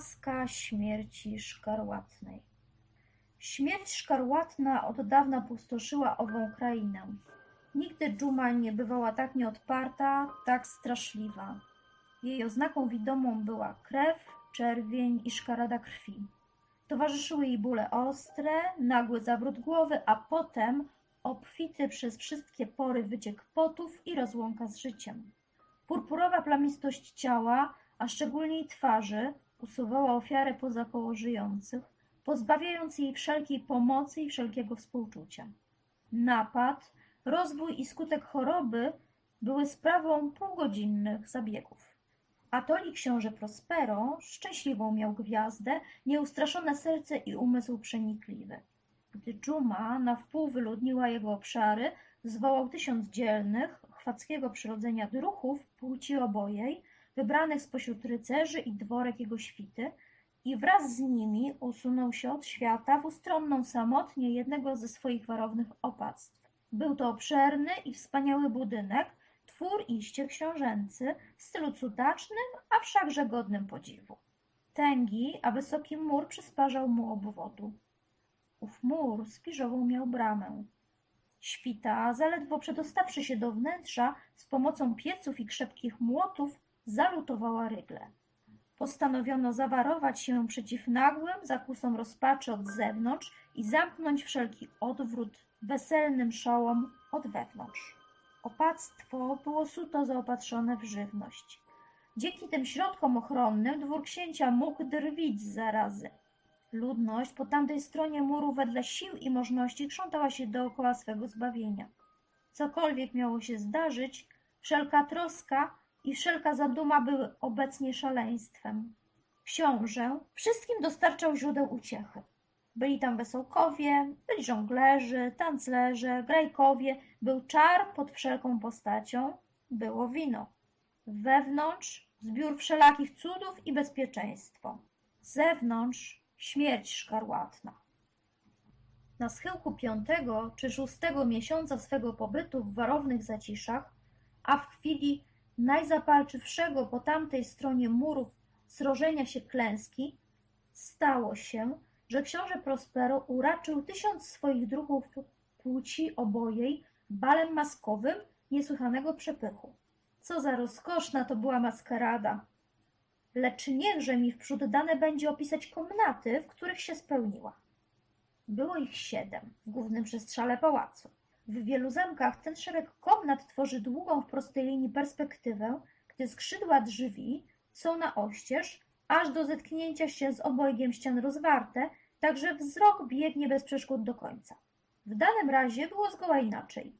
Maska śmierci szkarłatnej. Śmierć szkarłatna od dawna pustoszyła ową krainę. Nigdy dżuma nie bywała tak nieodparta, tak straszliwa. Jej oznaką widomą była krew, czerwień i szkarada krwi. Towarzyszyły jej bóle ostre, nagły zawrót głowy, a potem obfity przez wszystkie pory wyciek potów i rozłąka z życiem. Purpurowa plamistość ciała, a szczególnie twarzy, usuwała ofiarę poza koło żyjących, pozbawiając jej wszelkiej pomocy i wszelkiego współczucia. Napad, rozwój i skutek choroby były sprawą półgodzinnych zabiegów. Atoli książę Prospero szczęśliwą miał gwiazdę, nieustraszone serce i umysł przenikliwy. Gdy dżuma na wpół wyludniła jego obszary, zwołał tysiąc dzielnych, chwackiego przyrodzenia druhów płci obojej, wybranych spośród rycerzy i dworek jego świty, i wraz z nimi usunął się od świata w ustronną samotnie jednego ze swoich warownych opactw. Był to obszerny i wspaniały budynek, twór iście książęcy, w stylu cudacznym, a wszakże godnym podziwu. Tęgi, a wysoki mur przysparzał mu obwodu. Ów mur spiżową miał bramę. Świta, zaledwo przedostawszy się do wnętrza, z pomocą pieców i krzepkich młotów, zalutowała rygle. Postanowiono zawarować się przeciw nagłym zakusom rozpaczy od zewnątrz i zamknąć wszelki odwrót weselnym szałom od wewnątrz. Opactwo było suto zaopatrzone w żywność. Dzięki tym środkom ochronnym dwór księcia mógł drwić z zarazy. Ludność po tamtej stronie muru wedle sił i możności krzątała się dookoła swego zbawienia. Cokolwiek miało się zdarzyć, wszelka troska i wszelka zaduma były obecnie szaleństwem. Książę wszystkim dostarczał źródeł uciechy. Byli tam wesołkowie, byli żonglerzy, tanclerze, grajkowie, był czar pod wszelką postacią, było wino. Wewnątrz zbiór wszelakich cudów i bezpieczeństwo. Zewnątrz śmierć szkarłatna. Na schyłku piątego czy szóstego miesiąca swego pobytu w warownych zaciszach, a w chwili najzapalczywszego po tamtej stronie murów srożenia się klęski, stało się, że książę Prospero uraczył tysiąc swoich druhów płci obojej balem maskowym niesłychanego przepychu. Co za rozkoszna to była maskarada! Lecz niechże mi wprzód dane będzie opisać komnaty, w których się spełniła. Było ich siedem w głównym przestrzale pałacu. W wielu zamkach ten szereg komnat tworzy długą w prostej linii perspektywę, gdy skrzydła drzwi są na oścież, aż do zetknięcia się z obojgiem ścian rozwarte, tak że wzrok biegnie bez przeszkód do końca. W danym razie było zgoła inaczej.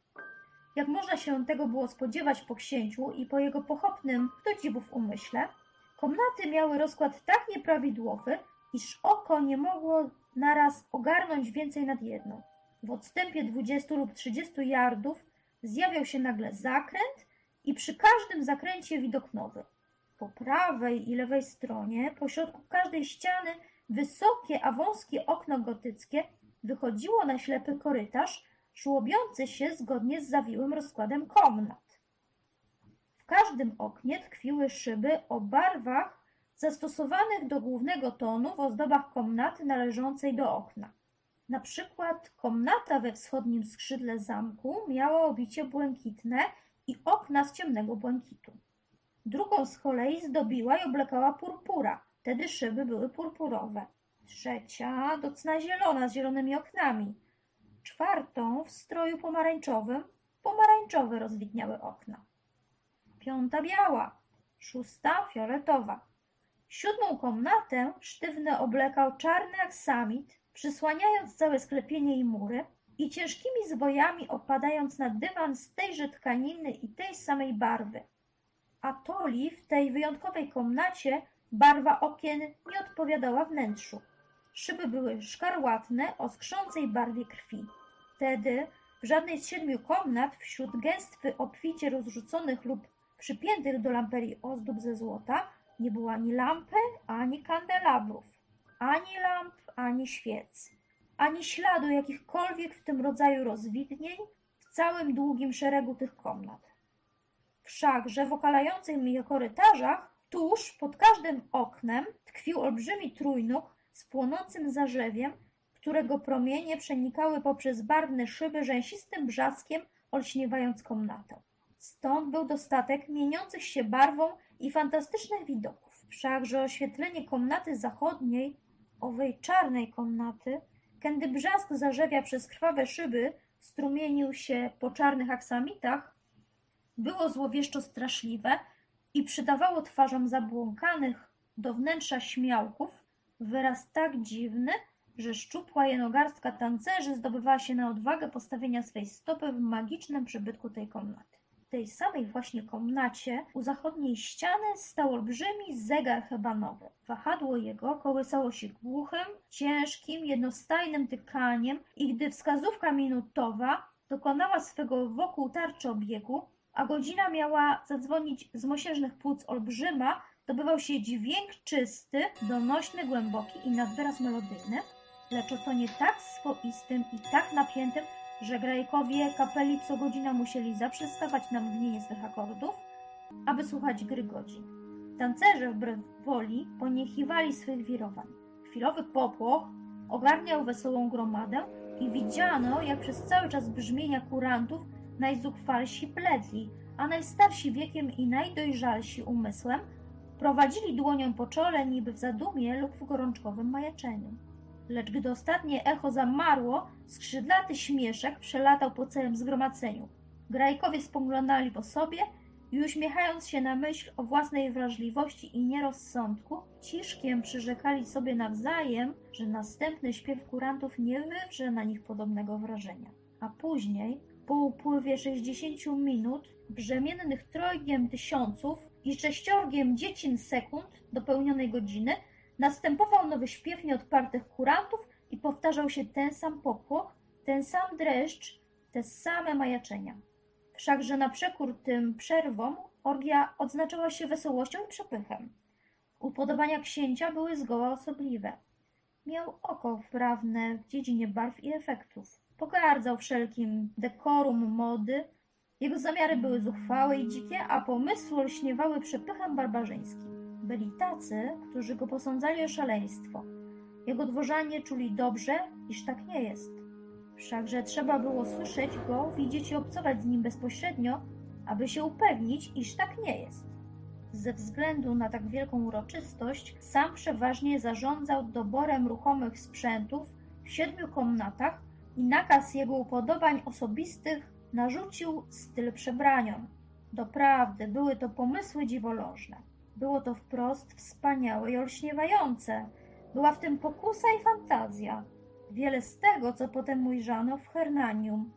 Jak można się tego było spodziewać po księciu i po jego pochopnym do dziwów umyśle, komnaty miały rozkład tak nieprawidłowy, iż oko nie mogło naraz ogarnąć więcej nad jedną. W odstępie dwudziestu lub trzydziestu yardów zjawiał się nagle zakręt i przy każdym zakręcie widok nowy. Po prawej i lewej stronie, pośrodku każdej ściany, wysokie, a wąskie okno gotyckie wychodziło na ślepy korytarz, żłobiący się zgodnie z zawiłym rozkładem komnat. W każdym oknie tkwiły szyby o barwach zastosowanych do głównego tonu w ozdobach komnaty należącej do okna. Na przykład komnata we wschodnim skrzydle zamku miała obicie błękitne i okna z ciemnego błękitu. Drugą z kolei zdobiła i oblekała purpura, wtedy szyby były purpurowe. Trzecia docna zielona z zielonymi oknami. Czwartą w stroju pomarańczowym pomarańczowe rozwidniały okna. Piąta biała, szósta fioletowa. Siódmą komnatę sztywny oblekał czarny aksamit, przysłaniając całe sklepienie i mury i ciężkimi zwojami opadając na dywan z tejże tkaniny i tej samej barwy. Atoli w tej wyjątkowej komnacie barwa okien nie odpowiadała wnętrzu. Szyby były szkarłatne o skrzącej barwie krwi. Wtedy w żadnej z siedmiu komnat wśród gęstwy obficie rozrzuconych lub przypiętych do lamperii ozdób ze złota nie było ani lampy, ani kandelabrów, ani lamp, ani świec, ani śladu jakichkolwiek w tym rodzaju rozwidnień w całym długim szeregu tych komnat. Wszakże w okalających mnie korytarzach Tuż pod każdym oknem tkwił olbrzymi trójnóg z płonącym zarzewiem, którego promienie przenikały poprzez barwne szyby rzęsistym brzaskiem, olśniewając komnatę. Stąd był dostatek mieniących się barwą i fantastycznych widoków. Wszakże oświetlenie komnaty zachodniej, owej czarnej komnaty, kiedy brzask zarzewia przez krwawe szyby strumienił się po czarnych aksamitach, było złowieszczo straszliwe i przydawało twarzom zabłąkanych do wnętrza śmiałków wyraz tak dziwny, że szczupła jenogarstka tancerzy zdobywała się na odwagę postawienia swej stopy w magicznym przybytku tej komnaty. Tej samej właśnie komnacie u zachodniej ściany stał olbrzymi zegar hebanowy. Wahadło jego kołysało się głuchym, ciężkim, jednostajnym tykaniem i gdy wskazówka minutowa dokonała swego wokół tarczy obiegu, a godzina miała zadzwonić z mosiężnych płuc olbrzyma, dobywał się dźwięk czysty, donośny, głęboki i nad wyraz melodyjny, lecz o tonie tak swoistym i tak napiętym, że grajkowie kapeli co godzina musieli zaprzestawać na mgnienie swych akordów, aby słuchać gry godzin. Tancerze wbrew woli poniechiwali swych wirowań. Chwilowy popłoch ogarniał wesołą gromadę i widziano, jak przez cały czas brzmienia kurantów najzuchwalsi bledli, a najstarsi wiekiem i najdojrzalsi umysłem prowadzili dłonią po czole niby w zadumie lub w gorączkowym majaczeniu. Lecz gdy ostatnie echo zamarło, skrzydlaty śmieszek przelatał po całym zgromadzeniu. Grajkowie spoglądali po sobie i uśmiechając się na myśl o własnej wrażliwości i nierozsądku, ciszkiem przyrzekali sobie nawzajem, że następny śpiew kurantów nie wywrze na nich podobnego wrażenia. A później, po upływie sześćdziesięciu minut, brzemiennych trojgiem tysiąców i sześciorgiem dziecin sekund dopełnionej godziny, następował nowy śpiew nieodpartych kurantów i powtarzał się ten sam popłoch, ten sam dreszcz, te same majaczenia. Wszakże na przekór tym przerwom orgia odznaczała się wesołością i przepychem. Upodobania księcia były zgoła osobliwe. Miał oko wprawne w dziedzinie barw i efektów. Pogardzał wszelkim dekorum mody. Jego zamiary były zuchwałe i dzikie, a pomysły olśniewały przepychem barbarzyńskim. Byli tacy, którzy go posądzali o szaleństwo. Jego dworzanie czuli dobrze, iż tak nie jest. Wszakże trzeba było słyszeć go, widzieć i obcować z nim bezpośrednio, aby się upewnić, iż tak nie jest. Ze względu na tak wielką uroczystość, sam przeważnie zarządzał doborem ruchomych sprzętów w siedmiu komnatach i nakaz jego upodobań osobistych narzucił styl przebraniom. Doprawdy były to pomysły dziwolożne. Było to wprost wspaniałe i olśniewające. Była w tym pokusa i fantazja. Wiele z tego, co potem ujrzano w Hernanium.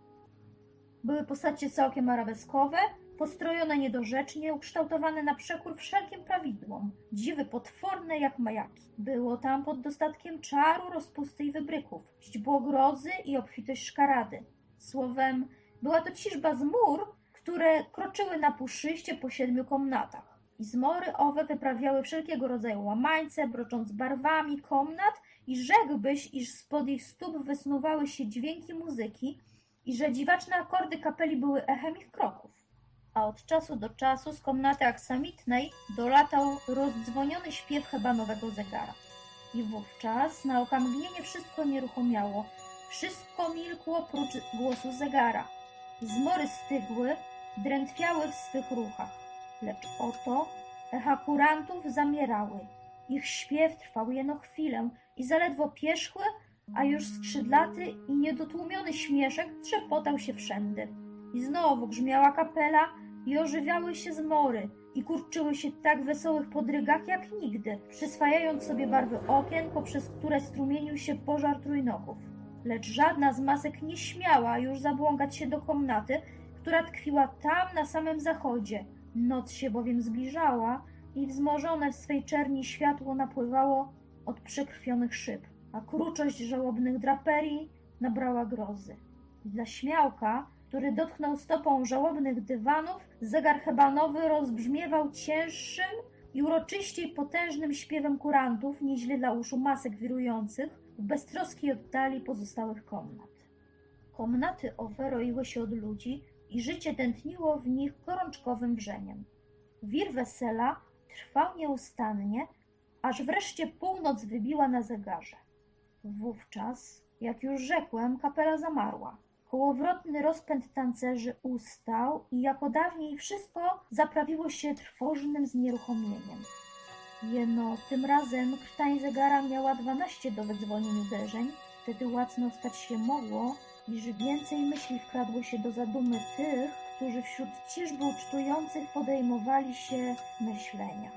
Były postacie całkiem arabeskowe, postrojone niedorzecznie, ukształtowane na przekór wszelkim prawidłom, dziwy potworne jak majaki. Było tam pod dostatkiem czaru, rozpusty i wybryków, źdźbło grozy i obfitość szkarady. Słowem, była to ciżba zmór, które kroczyły na puszyście po siedmiu komnatach. Zmory owe wyprawiały wszelkiego rodzaju łamańce, brocząc barwami komnat i rzekłbyś, iż spod ich stóp wysnuwały się dźwięki muzyki i że dziwaczne akordy kapeli były echem ich kroków. A od czasu do czasu z komnaty aksamitnej dolatał rozdzwoniony śpiew hebanowego zegara. I wówczas na okamgnienie wszystko nieruchomiało, wszystko milkło prócz głosu zegara. Zmory stygły, drętwiały w swych ruchach, lecz oto echa kurantów zamierały. Ich śpiew trwał jeno chwilę i zaledwo pierzchły, a już skrzydlaty i niedotłumiony śmieszek trzepotał się wszędy. I znowu grzmiała kapela i ożywiały się zmory i kurczyły się tak wesołych podrygach jak nigdy, przyswajając sobie barwy okien, poprzez które strumienił się pożar trójnoków. Lecz żadna z masek nie śmiała już zabłąkać się do komnaty, która tkwiła tam na samym zachodzie. Noc się bowiem zbliżała i wzmożone w swej czerni światło napływało od przekrwionych szyb, a kruczość żałobnych draperii nabrała grozy. Dla śmiałka, który dotknął stopą żałobnych dywanów, zegar hebanowy rozbrzmiewał cięższym i uroczyściej potężnym śpiewem kurantów, nieźle dla uszu masek wirujących w beztroskiej oddali pozostałych komnat. Komnaty owe roiły się od ludzi i życie tętniło w nich gorączkowym wrzeniem. Wir wesela trwał nieustannie, aż wreszcie północ wybiła na zegarze. Wówczas, jak już rzekłem, kapela zamarła. Kołowrotny rozpęd tancerzy ustał i jako dawniej wszystko zaprawiło się trwożnym znieruchomieniem. Jeno tym razem krtań zegara miała dwanaście do wydzwonień uderzeń. Wtedy łacno stać się mogło, iż więcej myśli wkradło się do zadumy tych, którzy wśród ciżby ucztujących podejmowali się myślenia.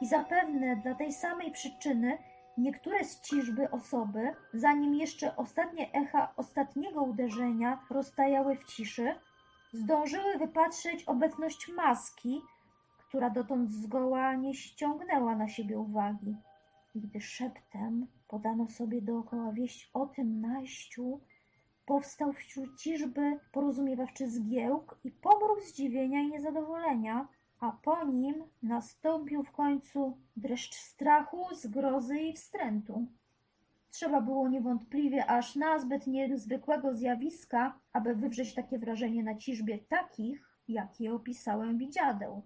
I zapewne dla tej samej przyczyny niektóre z ciżby osoby, zanim jeszcze ostatnie echa ostatniego uderzenia roztajały w ciszy, zdążyły wypatrzeć obecność maski, która dotąd zgoła nie ściągnęła na siebie uwagi. Gdy szeptem podano sobie dookoła wieść o tym najściu, powstał wśród ciżby porozumiewawczy zgiełk i pomruk zdziwienia i niezadowolenia, a po nim nastąpił w końcu dreszcz strachu, zgrozy i wstrętu. Trzeba było niewątpliwie aż nazbyt niezwykłego zjawiska, aby wywrzeć takie wrażenie na ciżbie takich, jakie opisałem widziadeł.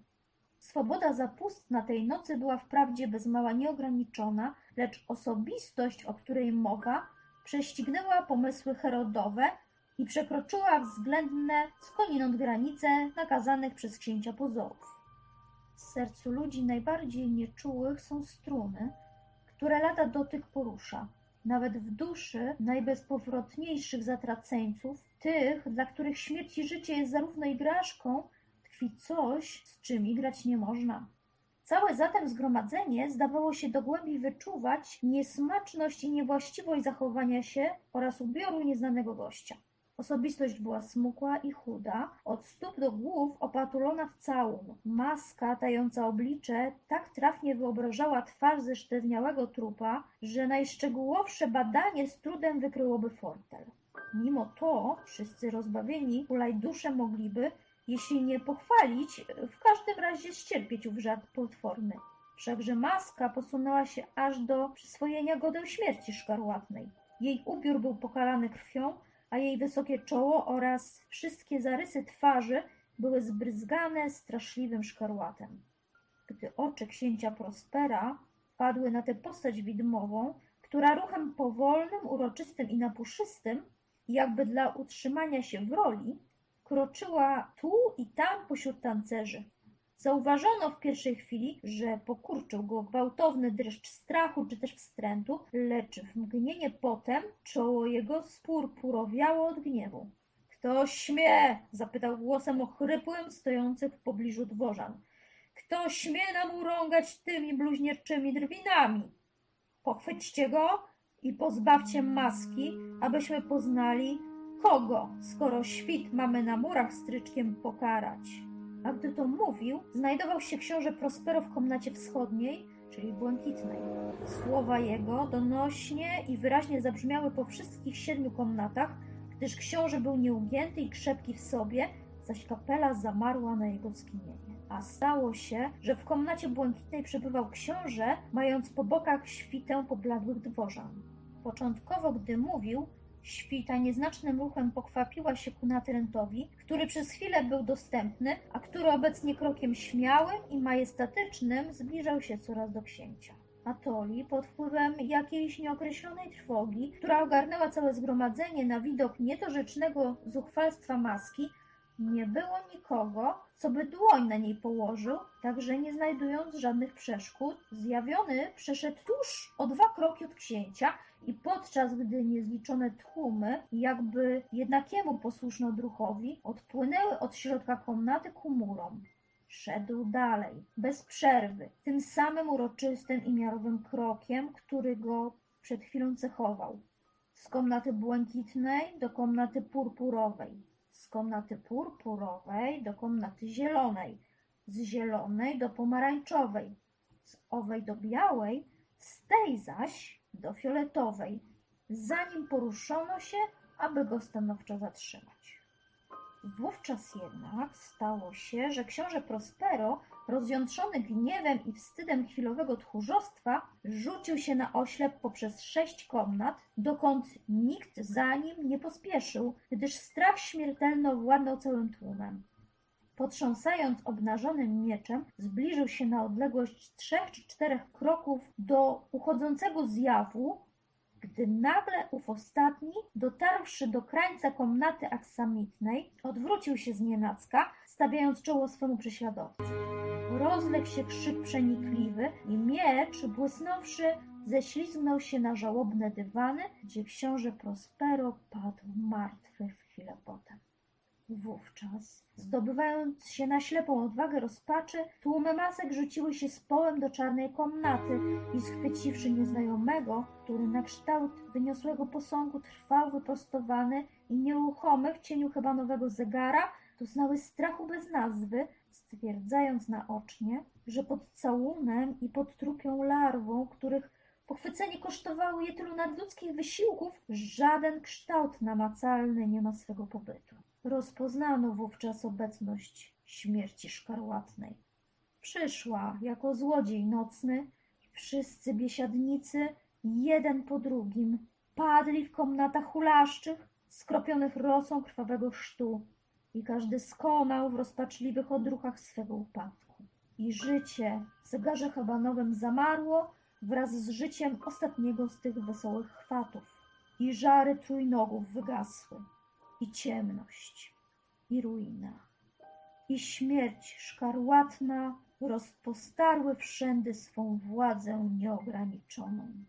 Swoboda zapustna tej nocy była wprawdzie bez mała nieograniczona, lecz osobistość, o której mowa, prześcignęła pomysły Herodowe i przekroczyła względne skądinąd granice nakazanych przez księcia pozorów. W sercu ludzi najbardziej nieczułych są struny, które lada dotyk porusza. Nawet w duszy najbezpowrotniejszych zatraceńców, tych, dla których śmierć i życie jest zarówno igraszką, tkwi coś, z czym igrać nie można. Całe zatem zgromadzenie zdawało się do głębi wyczuwać niesmaczność i niewłaściwość zachowania się oraz ubioru nieznanego gościa. Osobistość była smukła i chuda, od stóp do głów opatulona w całun. Maska tająca oblicze tak trafnie wyobrażała twarz ze sztywniałego trupa, że najszczegółowsze badanie z trudem wykryłoby fortel. Mimo to wszyscy rozbawieni hulajdusze mogliby, jeśli nie pochwalić, w każdym razie ścierpieć ów żart potworny. Wszakże maska posunęła się aż do przyswojenia godeł śmierci szkarłatnej. Jej ubiór był pokalany krwią, a jej wysokie czoło oraz wszystkie zarysy twarzy były zbryzgane straszliwym szkarłatem. Gdy oczy księcia Prospera padły na tę postać widmową, która ruchem powolnym, uroczystym i napuszystym, jakby dla utrzymania się w roli, kroczyła tu i tam pośród tancerzy. Zauważono w pierwszej chwili, że pokurczył go gwałtowny dreszcz strachu czy też wstrętu, lecz w mgnienie potem czoło jego spurpurowiało od gniewu. Kto śmie? zapytał głosem ochrypłym stojących w pobliżu dworzan. Kto śmie nam urągać tymi bluźnierczymi drwinami? Pochwyćcie go i pozbawcie maski, abyśmy poznali, kogo, skoro świt mamy na murach stryczkiem pokarać. A gdy to mówił, znajdował się książę Prospero w komnacie wschodniej, czyli błękitnej. Słowa jego donośnie i wyraźnie zabrzmiały po wszystkich siedmiu komnatach, gdyż książę był nieugięty i krzepki w sobie, zaś kapela zamarła na jego skinienie. A stało się, że w komnacie błękitnej przebywał książę, mając po bokach świtę pobladłych dworzan. Początkowo, gdy mówił, Świta nieznacznym ruchem pokwapiła się ku natrętowi, który przez chwilę był dostępny, a który obecnie krokiem śmiałym i majestatycznym zbliżał się coraz do księcia. Atoli, pod wpływem jakiejś nieokreślonej trwogi, która ogarnęła całe zgromadzenie na widok niedorzecznego zuchwalstwa maski, nie było nikogo, co by dłoń na niej położył, także nie znajdując żadnych przeszkód, zjawiony przeszedł tuż o dwa kroki od księcia i podczas gdy niezliczone tłumy, jakby jednakiemu posłuszne odruchowi, odpłynęły od środka komnaty ku murom. Szedł dalej, bez przerwy, tym samym uroczystym i miarowym krokiem, który go przed chwilą cechował. Z komnaty błękitnej do komnaty purpurowej, komnaty purpurowej do komnaty zielonej, z zielonej do pomarańczowej, z owej do białej, z tej zaś do fioletowej, zanim poruszono się, aby go stanowczo zatrzymać. Wówczas jednak stało się, że książę Prospero, rozjątrzony gniewem i wstydem chwilowego tchórzostwa, rzucił się na oślep poprzez sześć komnat, dokąd nikt za nim nie pospieszył, gdyż strach śmiertelny owładnął całym tłumem. Potrząsając obnażonym mieczem, zbliżył się na odległość trzech czy czterech kroków do uchodzącego zjawu, gdy nagle ów ostatni, dotarłszy do krańca komnaty aksamitnej, odwrócił się znienacka, stawiając czoło swemu prześladowcy. Rozległ się krzyk przenikliwy i miecz, błysnąwszy, ześlizgnął się na żałobne dywany, gdzie książę Prospero padł martwy w chwilę potem. Wówczas, zdobywając się na ślepą odwagę rozpaczy, tłumy masek rzuciły się z połem do czarnej komnaty i schwyciwszy nieznajomego, który na kształt wyniosłego posągu trwał wyprostowany i nieruchomy w cieniu chyba nowego zegara, doznały strachu bez nazwy, stwierdzając naocznie, że pod całunem i pod trupią larwą, których pochwycenie kosztowało je tylu nadludzkich wysiłków, żaden kształt namacalny nie ma swego pobytu. Rozpoznano wówczas obecność śmierci szkarłatnej. Przyszła jako złodziej nocny i wszyscy biesiadnicy, jeden po drugim, padli w komnatach hulaszczych, skropionych rosą krwawego chrztu i każdy skonał w rozpaczliwych odruchach swego upadku. I życie w zegarze hebanowym zamarło wraz z życiem ostatniego z tych wesołych chwatów. I żary trójnogów wygasły, i ciemność, i ruina, i śmierć szkarłatna rozpostarły wszędy swą władzę nieograniczoną.